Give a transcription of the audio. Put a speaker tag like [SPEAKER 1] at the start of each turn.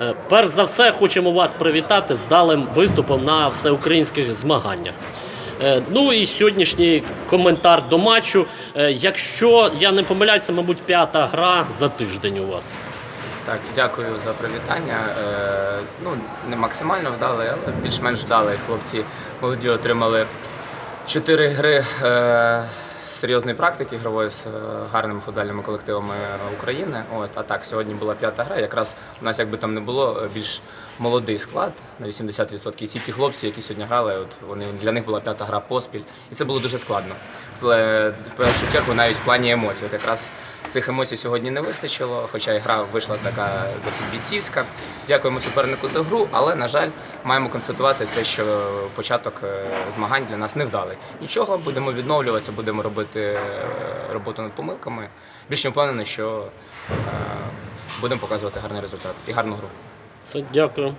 [SPEAKER 1] Е, Перш за все, хочемо вас привітати з далим виступом на всеукраїнських змаганнях. Е, Ну і сьогоднішній коментар до матчу. Е, Якщо я не помиляюся, мабуть, п'ята гра за тиждень у вас.
[SPEAKER 2] Так, дякую за привітання. Ну, не максимально вдалий, але більш-менш вдалий. Хлопці молоді отримали чотири гри серйозної практики ігрової з е, гарними футзальними колективами України. От, а так, сьогодні була п'ята гра. Якраз у нас, якби там не було, е, більш молодий склад на 80%. І всі ті хлопці, які сьогодні грали, от вони для них була п'ята гра поспіль, і це було дуже складно. В в першу чергу, навіть в плані емоцій. От якраз цих емоцій сьогодні не вистачило, хоча гра вийшла така досить бійцівська. Дякуємо супернику за гру, але на жаль, маємо констатувати те, що початок е, змагань для нас невдалий. Нічого, будемо відновлюватися, будемо робити е, роботу над помилками. Більш ніж впевнений, що е, будемо показувати гарний результат і гарну гру.
[SPEAKER 1] Все, дякую.